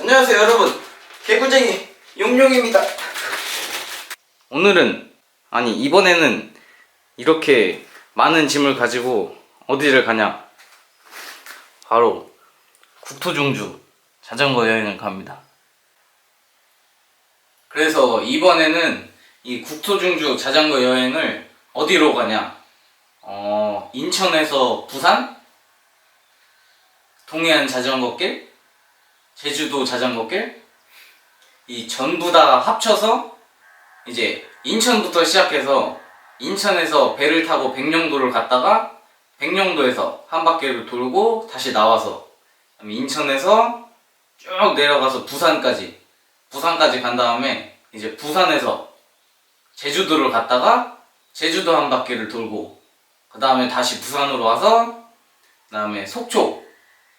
안녕하세요 여러분. 개구쟁이 용용입니다. 오늘은 아니 이번에는 이렇게 많은 짐을 가지고 어디를 가냐? 바로 국토중주 자전거 여행을 갑니다. 그래서 이번에는 이 국토중주 자전거 여행을 어디로 가냐? 어 인천에서 부산? 동해안 자전거길 제주도 자전거길 이 전부 다 합쳐서 이제 인천부터 시작해서 인천에서 배를 타고 백령도를 갔다가 백령도에서 한 바퀴를 돌고 다시 나와서 인천에서 쭉 내려가서 부산까지 부산까지 간 다음에 이제 부산에서 제주도를 갔다가 제주도 한 바퀴를 돌고 그 다음에 다시 부산으로 와서 그 다음에 속초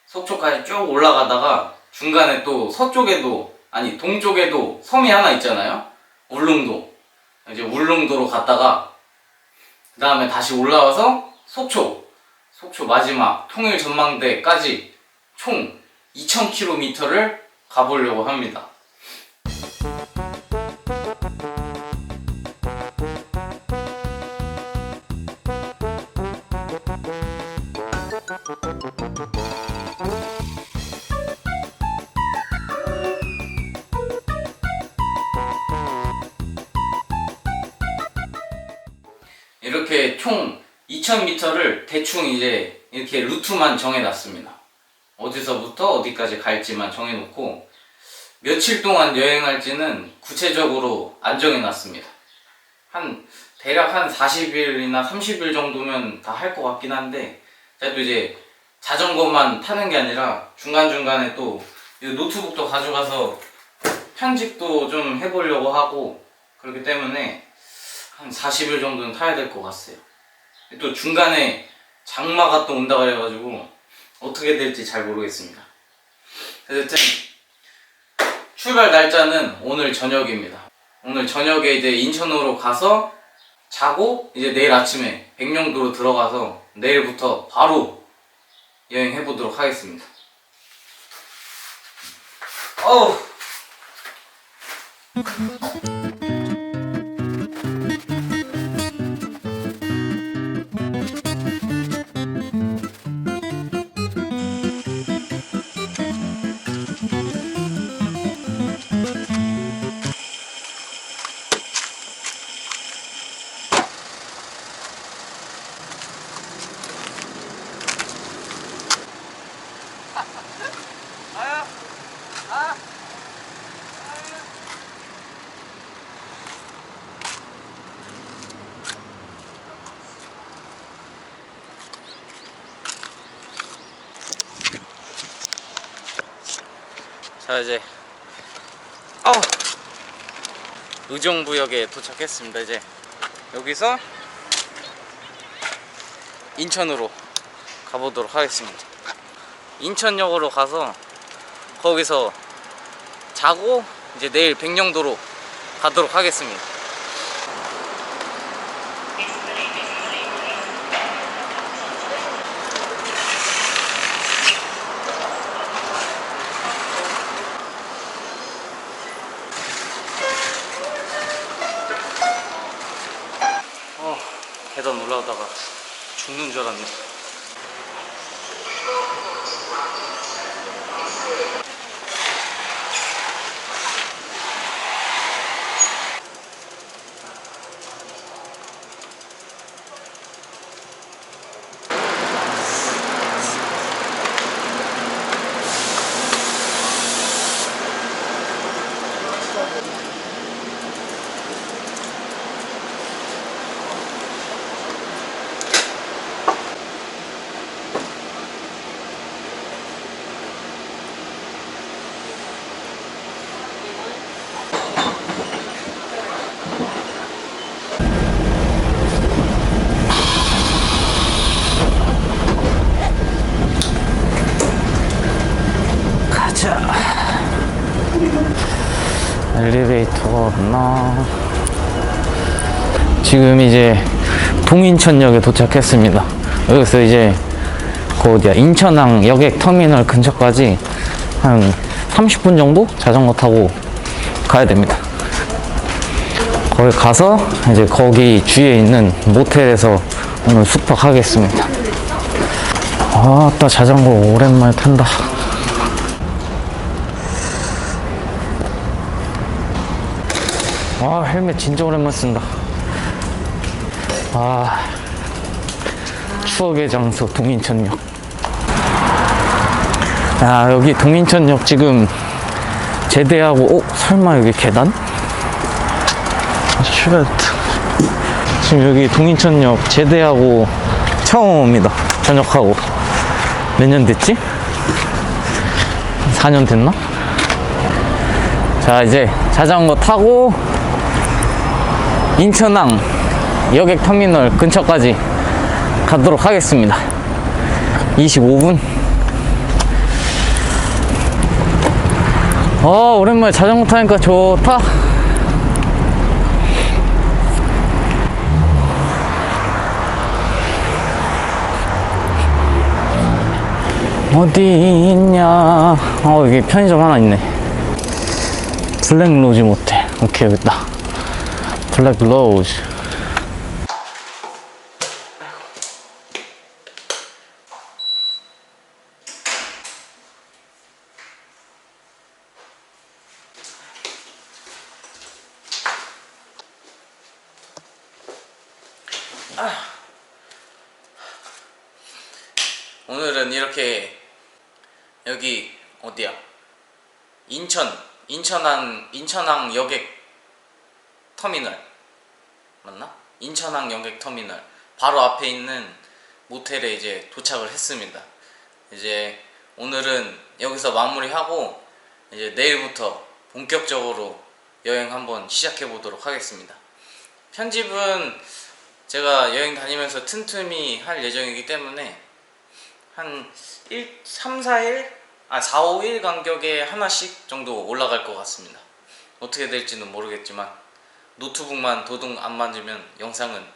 속초까지 쭉 올라가다가 중간에 또 서쪽에도 아니 동쪽에도 섬이 하나 있잖아요? 울릉도. 이제 울릉도로 갔다가 그 다음에 다시 올라와서 속초. 속초 마지막 통일 전망대까지 총 2000km를 가보려고 합니다 이렇게 총 2000m를 대충 이제 이렇게 루트만 정해놨습니다. 어디서부터 어디까지 갈지만 정해놓고 며칠 동안 여행할지는 구체적으로 안 정해놨습니다. 한 대략 한 40일이나 30일 정도면 다 할 것 같긴 한데 또 이제 자전거만 타는 게 아니라 중간중간에 또이 노트북도 가져가서 편집도 좀 해보려고 하고 그렇기 때문에 한 40일 정도는 타야 될 것 같아요. 또 중간에 장마가 또 온다 그래가지고 어떻게 될지 잘 모르겠습니다. 어쨌든 출발 날짜는 오늘 저녁입니다. 오늘 저녁에 이제 인천으로 가서 자고 이제 내일 아침에 백령도로 들어가서 내일부터 바로 여행해 보도록 하겠습니다. 어우. 자 이제 어 의정부역에 도착했습니다 이제. 여기서 인천으로 가보도록 하겠습니다. 인천역으로 가서 거기서 자고 이제 내일 백령도로 가도록 하겠습니다 계단 올라오다가 죽는 줄 알았네. 엘리베이터가 없나? 지금 이제 동인천역에 도착했습니다. 여기서 이제 그 어디야 인천항 여객 터미널 근처까지 한 30분 정도 자전거 타고 가야 됩니다. 거기 가서 이제 거기 주위에 있는 모텔에서 오늘 숙박하겠습니다. 아따 자전거 오랜만에 탄다. 아 헬멧 진짜 오랜만에 쓴다. 아 추억의 장소 동인천역. 야 여기 동인천역 지금 제대하고 어 설마 여기 계단? 쉣 지금 여기 동인천역 제대하고 처음 옵니다 전역하고 몇 년 됐지? 4년 됐나? 자 이제 자전거 타고 인천항 여객터미널 근처까지 가도록 하겠습니다. 25분. 어 오랜만에 자전거 타니까 좋다. 어디 있냐? 어 여기 편의점 하나 있네. 블랙 로즈 모텔. 오케이 여기 있다 블랙 로즈 오늘은 이렇게 여기 어디야? 인천 인천항 인천항 여객 터미널 맞나? 인천항 여객 터미널 바로 앞에 있는 모텔에 이제 도착을 했습니다. 이제 오늘은 여기서 마무리하고 이제 내일부터 본격적으로 여행 한번 시작해 보도록 하겠습니다. 편집은 제가 여행 다니면서 틈틈이 할 예정이기 때문에 한 1, 3, 4일? 아, 4, 5일 간격에 하나씩 정도 올라갈 것 같습니다. 어떻게 될지는 모르겠지만 노트북만 도둑 안 만지면 영상은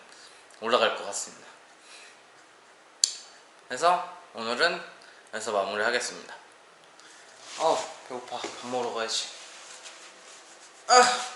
올라갈 것 같습니다. 그래서 오늘은 여기서 마무리 하겠습니다. 어 배고파. 밥 먹으러 가야지. 아!